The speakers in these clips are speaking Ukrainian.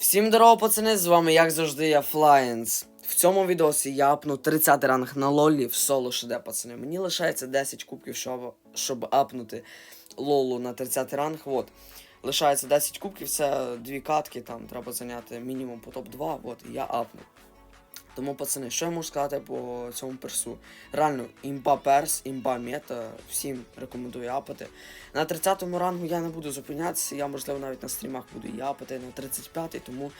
Всім здорово, пацани, з вами, як завжди, я Флаєнс. В цьому відосі я апну 30 ранг на лолі в соло шеде, пацани. Мені лишається 10 кубків, щоб, щоб апнути лолу на 30 ранг. От. Лишається 10 кубків, це дві катки, там треба зайняти мінімум по топ-2, от, і я апну. Тому, пацани, що я можу сказати по цьому персу? Реально, імба перс, імба мета, всім рекомендую апати. На 30-му рангу я не буду зупинятися, я, можливо, навіть на стрімах буду і апати на 35-й, тому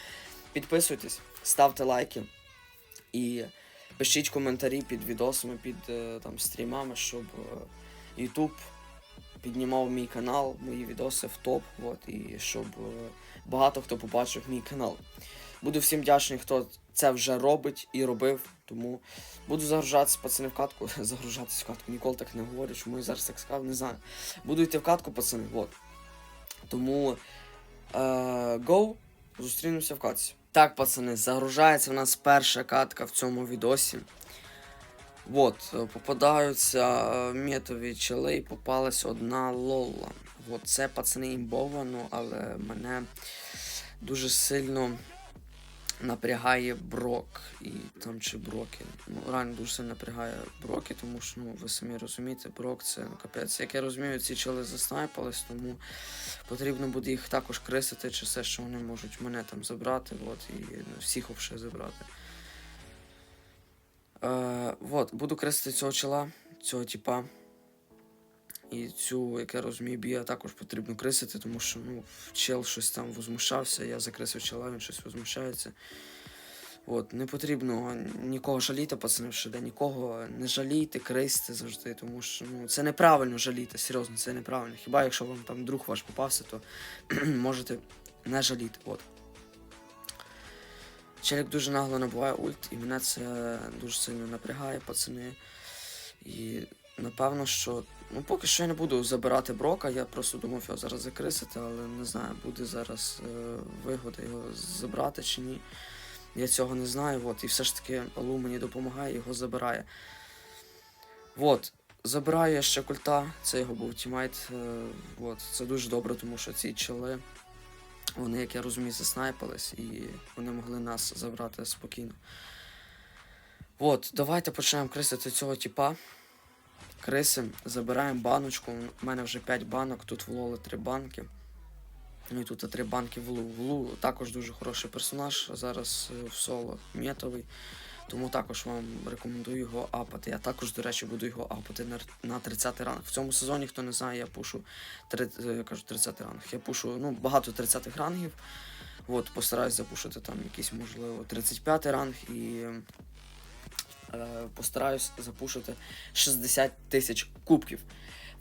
підписуйтесь, ставте лайки і пишіть коментарі під відосами, під е, там, стрімами, щоб е, YouTube піднімав мій канал, мої відоси в топ, от, і щоб е, багато хто побачив мій канал. Буду всім вдячний, хто це вже робить і робив. Тому буду загружатися пацани в катку. Загружатися в катку. Ніколи так не говорю, чому я зараз так сказав, не знаю. Буду йти в катку, пацани. Вот. Тому е, go, зустрінемося в катці. Так, пацани, загружається в нас перша катка в цьому відосі. Вот, е, попадаються метові чели і попалась одна лола. Вот, це пацани імбовано, але мене дуже сильно напрягає Брок і там чи Броки. Ну, реально дуже сильно напрягає Броки, тому що ну, ви самі розумієте, Брок це ну, капець. Як я розумію, ці чоли заснайпались, тому потрібно буде їх також крисити, чи все, що вони можуть мене там забрати, от, і ну, всіх вообще забрати. Е, вот, буду крестити цього чола, цього типа. І цю, як я розумію, бія також потрібно крисити, тому що ну, чел щось там возмущався, я закрисив чола, він щось возмущається. От, не потрібно нікого жаліти, пацани, в ШД, нікого не жалійте, крисьте завжди, тому що ну, це неправильно жаліти, серйозно, це неправильно. Хіба якщо вам там друг ваш попався, то можете не жаліти. От. Челік дуже нагло набуває ульт, і мене це дуже сильно напрягає, пацани. І напевно, що. Ну, поки що я не буду забирати брока, я просто думав його зараз закрисити, але не знаю, буде зараз е, вигода його забрати чи ні. Я цього не знаю. От, і все ж таки Алу мені допомагає, його забирає. От, забираю я ще культа, це його був тімейт. Е, от, це дуже добре, тому що ці чоли, вони, як я розумію, заснайпались і вони могли нас забрати спокійно. От, давайте почнемо крисити цього типа. Крисим, забираємо баночку. У мене вже 5 банок, тут в Лоли 3 банки. Ну і тут 3 банки в Лу. В Лу також дуже хороший персонаж. Зараз е, в соло метовий. Тому також вам рекомендую його апати. Я також, до речі, буду його апати на, на 30 ранг. В цьому сезоні, хто не знає, я пушу 30, я кажу 30 ранг. Я пушу ну, багато 30 рангів. От, постараюсь запушити там якийсь, можливо, 35 ранг і е, постараюсь запушити 60 тисяч кубків.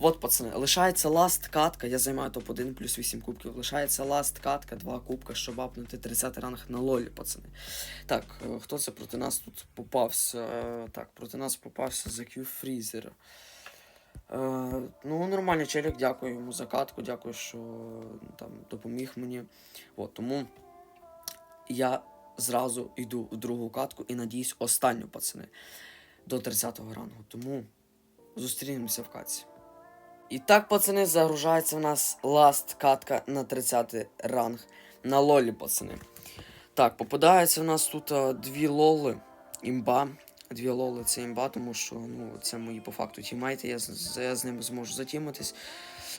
От, пацани, лишається ласт катка, я займаю топ-1 плюс 8 кубків. Лишається ласт катка, 2 кубка, щоб апнути 30 ранг на лолі, пацани. Так, е, хто це проти нас тут попався? Е, Так, проти нас попався The Q Freezer. Е, ну, нормальний челік, дякую йому за катку, дякую, що там допоміг мені. От, тому я зразу йду в другу катку і надіюсь останню, пацани, до 30-го рангу. Тому зустрінемося в катці. І так, пацани, загружається в нас ласт катка на 30-й ранг на лолі, пацани. Так, попадається в нас тут а, дві лоли, імба. Дві лоли це імба, тому що ну, це мої по факту тімейти, я, я з ними зможу затімитись.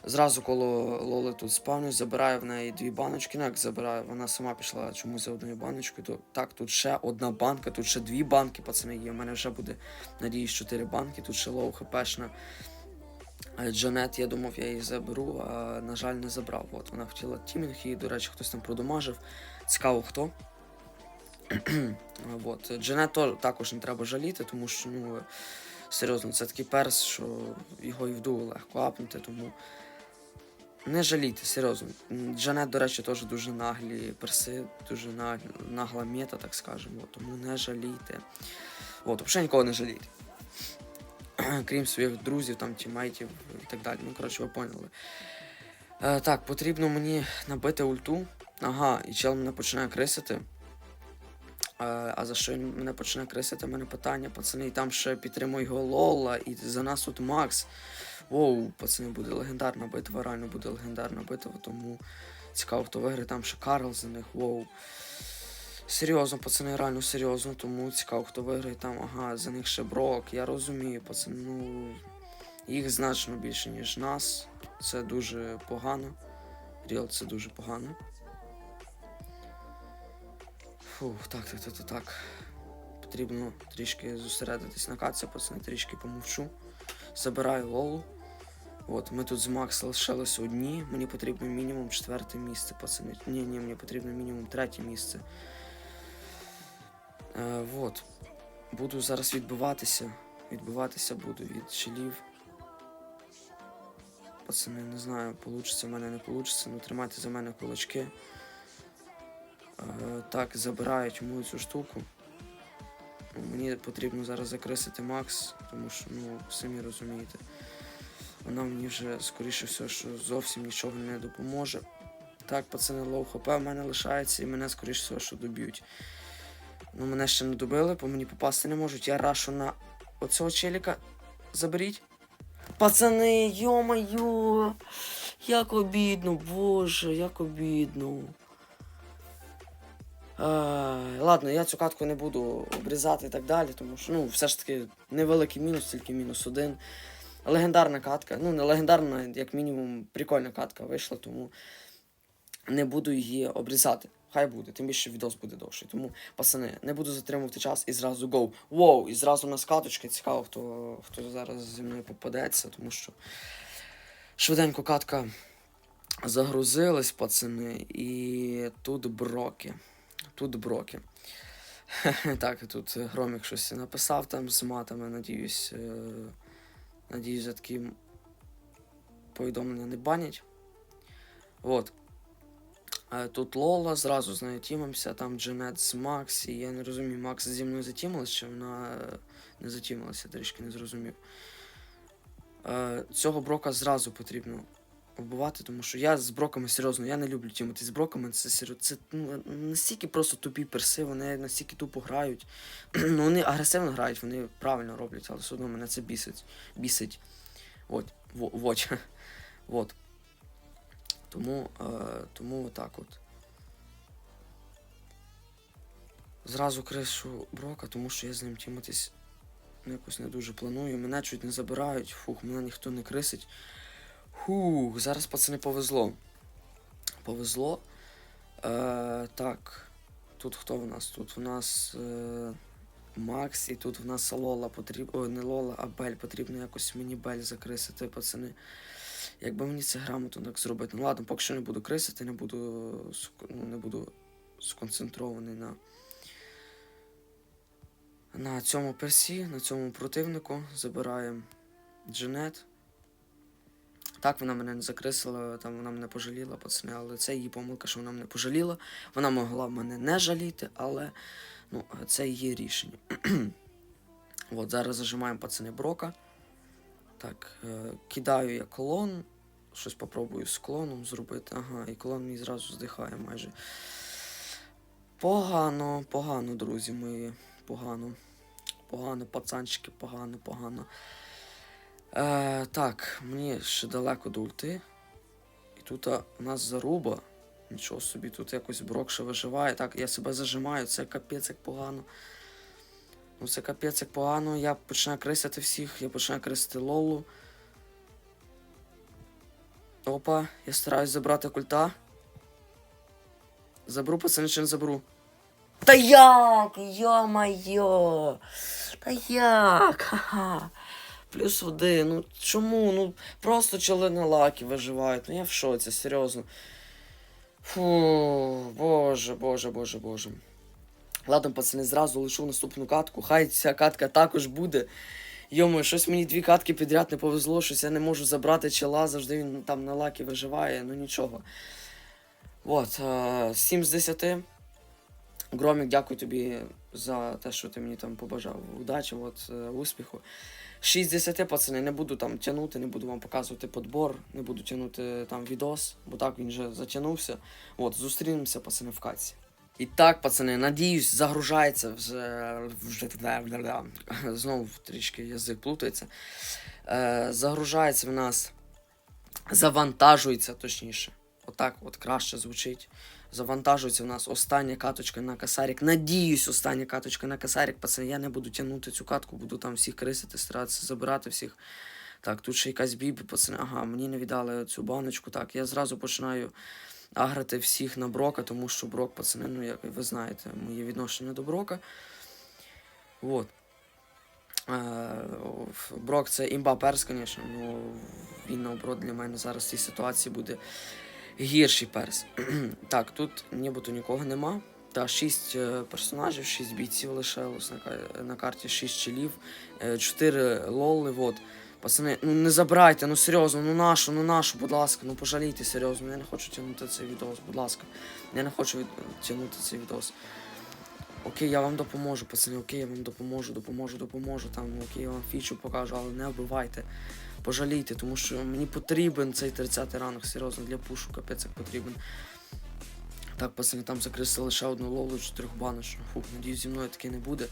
Зразу коло лоли тут спавнюсь, забираю в неї дві баночки. Ну як забираю, вона сама пішла чомусь за одною баночкою. То, так, тут ще одна банка, тут ще дві банки, пацани, є. У мене вже буде, надіюсь, чотири банки, тут ще лоу хпшна. Е, Джанет, я думав, я її заберу, а на жаль, не забрав. От вона хотіла тімінг, і, до речі, хтось там продомажив. Цікаво хто. От. Джанет також не треба жаліти, тому що, ну, серйозно, це такий перс, що його і вду легко апнути, тому не жалійте, серйозно. Джанет, до речі, теж дуже наглі перси, дуже наг- нагла мета, так скажемо. Тому не жалійте. От, взагалі нікого не жалійте. крім своїх друзів, там, тімейтів і так далі. Ну, коротше, ви поняли. Е, так, потрібно мені набити ульту. Ага, і чел мене починає крисити. Е, а за що він мене починає крисити? У мене питання, пацани, і там ще підтримує його Лола, і за нас тут Макс. Воу, пацани, буде легендарна битва, реально буде легендарна битва, тому Цікаво, хто виграє, там ще Карл за них, воу. Серйозно, пацани, реально серйозно, тому цікаво, хто виграє там, ага, за них ще Брок. Я розумію, пацани, ну. Їх значно більше, ніж нас. Це дуже погано. Ріл, це дуже погано. Фух, так, так, так, так, так. Потрібно трішки зосередитись на каці, пацани, трішки помовчу. Забираю Лолу. От, ми тут з Макс лишилися одні. Мені потрібно мінімум четверте місце, пацани. Ні, ні, мені потрібно мінімум третє місце. Е, от. Буду зараз відбиватися. Відбиватися буду від щелів. Пацани, не знаю, получиться в мене, не получиться, ну тримайте за мене кулачки. Е, так, забирають мою цю штуку. Мені потрібно зараз закресити Макс, тому що, ну, самі розумієте. Вона мені вже, скоріше все, що зовсім нічого не допоможе. Так, пацани, лоу хп в мене лишається і мене, скоріше всього, що доб'ють. Ну, мене ще не добили, по мені попасти не можуть. Я рашу на оцього челіка. Заберіть. Пацани, йо-моє, як обідно, боже, як обідно. Ай, ладно, я цю катку не буду обрізати і так далі, тому що ну, все ж таки невеликий мінус, тільки мінус один. Легендарна катка. Ну, не легендарна, як мінімум, прикольна катка вийшла, тому не буду її обрізати. Хай буде, тим більше відос буде довший. Тому, пацани, не буду затримувати час і зразу гоу. Воу! І зразу на скаточки. Цікаво, хто, хто зараз зі мною попадеться, тому що швиденько катка загрузилась, пацани, і тут броки. Тут броки. Так, тут Громік щось написав там з матами, надіюсь. Надіюсь, за такі повідомлення не банять. От. Е, Тут Лола, зразу з нею тімимося, там Дженет з Максі. Я не розумію, Макс зі мною затімилась, чи вона е, не затімилася, трішки не зрозумів. Е, Цього брока зразу потрібно вбивати, тому що я з броками серйозно, я не люблю тімати з броками. Це. Це ну, настільки просто тупі перси, вони настільки тупо грають. ну, вони агресивно грають, вони правильно роблять, але все одно мене це бісить. бісить. От, во- вот. вот. Тому, е, тому отак от. Зразу кришу Брока, тому що я з ним тіматись ну, якось не дуже планую. Мене чуть не забирають. Фух, мене ніхто не крисить. Фух, зараз пацани повезло. Повезло. Е, так. Тут хто в нас? Тут в нас е, Макс, і тут в нас Лола потрібно. О, не Лола, а Бель. Потрібно якось мені Бель закрисити, пацани. Якби мені це грамотно так зробити. Ну ладно, поки що не буду крисити, не буду, ну, не буду сконцентрований на, на цьому персі, на цьому противнику. Забираємо Дженет. Так, вона мене не закрисила, там вона мене пожаліла, пацани, але це її помилка, що вона мене пожаліла. Вона могла мене не жаліти, але ну, це її рішення. От, зараз зажимаємо пацани Брока. Так, е, кидаю я колон. Щось попробую з клоном зробити. Ага, і колон мій зразу здихає майже. Погано, погано, друзі мої. Погано. Погано, пацанчики, погано, погано. Е, так, мені ще далеко до ульти. І тут а, у нас заруба. Нічого собі, тут якось брок ще виживає. Так, я себе зажимаю, це капець як погано. Ну це капець як погано. Я починаю крисити всіх, я починаю крисити Лолу. Опа, я стараюсь забрати культа. Заберу, пацани, чи не заберу. Та як? Йо-майо! Та як? Ха-ха. Плюс один. Ну чому? Ну просто чоли на лакі виживають. Ну я в шоці, серйозно. Фу, боже, боже, боже, боже. Ладно, пацани, зразу лишу наступну катку. Хай ця катка також буде. Йому, щось мені дві катки підряд не повезло, щось я не можу забрати чела, завжди він там на лакі виживає, ну нічого. От, е, 7 з 10. Громік, дякую тобі за те, що ти мені там побажав. Удачі, от, е, успіху. 6 з 10, пацани, не буду там тягнути, не буду вам показувати подбор, не буду тягнути там відос, бо так він вже затягнувся. От, зустрінемося, пацани, в каці. І так, пацани, надіюсь, загружається вже знову трішки язик плутається. Е, загружається в нас. Завантажується, точніше. отак от краще звучить. Завантажується в нас остання каточка на касарік. Надіюсь, остання каточка на касарік. Пацани, я не буду тягнути цю катку, буду там всіх крисити, старатися забирати всіх. Так, тут ще якась бібі, пацани. Ага, мені не віддали цю баночку. Так, я зразу починаю аграти всіх на Брока, тому що Брок, пацани, ну як ви знаєте, моє відношення до Брока. Вот. Е, Брок це імба перс, звісно, ну він наоборот для мене зараз в цій ситуації буде гірший перс. так, тут нібито нікого нема. Та 6 персонажів, 6 бійців лишилось на, на карті, 6 челів, 4 лоли. Вот. Пацани, ну не забирайте, ну серйозно, ну нашу, ну нашу, будь ласка, ну пожалійте серйозно, я не хочу тягнути цей відос, будь ласка. Я не хочу від... тягнути цей відос. Окей, я вам допоможу, пацани, окей, я вам допоможу, допоможу, допоможу. Там, окей, я вам фічу покажу, але не вбивайте. Пожалійте, тому що мені потрібен цей 30 ранг, серйозно, для пушу, капець як потрібен. Так, пацани, там закрили лише одну лолу чотирьох баночок. Фух, надіюсь, зі мною таке не буде.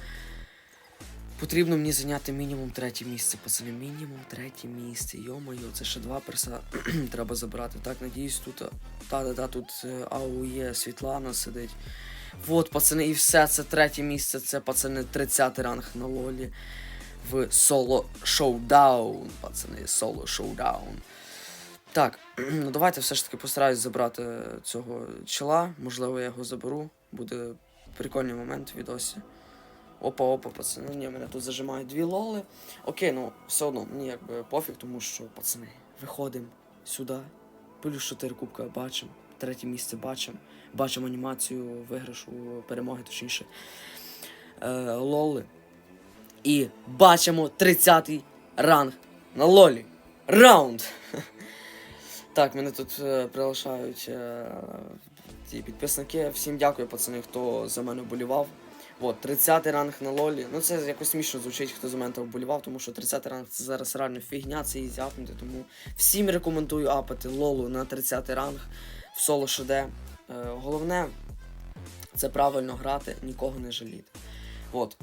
Потрібно мені зайняти мінімум третє місце, пацани. Мінімум третє місце. Йо-моє, це ще два перса треба забрати. Так, надіюсь, тут. Та-та-та, тут е, АУЄ Світлана сидить. Вот, пацани, і все, це третє місце, це пацани 30 ранг на лолі в соло шоудаун. Пацани, соло шоудаун. Так, ну давайте все ж таки постараюсь забрати цього чола. Можливо, я його заберу. Буде прикольний момент в відосі. Опа, опа, пацани. Ні, мене тут зажимають дві лоли. Окей, ну все одно, мені якби пофіг, тому що, пацани, виходимо сюди. Плюс 4 кубка бачимо. Третє місце бачимо. Бачимо анімацію виграшу перемоги, точніше. Е, лоли. І бачимо 30-й ранг на лолі. Раунд! Так, мене тут е, приглашають е, ті підписники. Всім дякую, пацани, хто за мене вболівав. От, 30 ранг на лолі. Ну це якось смішно звучить, хто за мене там вболівав, тому що 30 ранг це зараз реально фігня, це і зяпнути. Тому всім рекомендую апати лолу на 30 ранг в соло ШД. Е, головне це правильно грати, нікого не жаліти. От.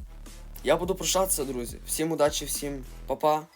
Я буду прощатися, друзі. Всім удачі, всім па-па.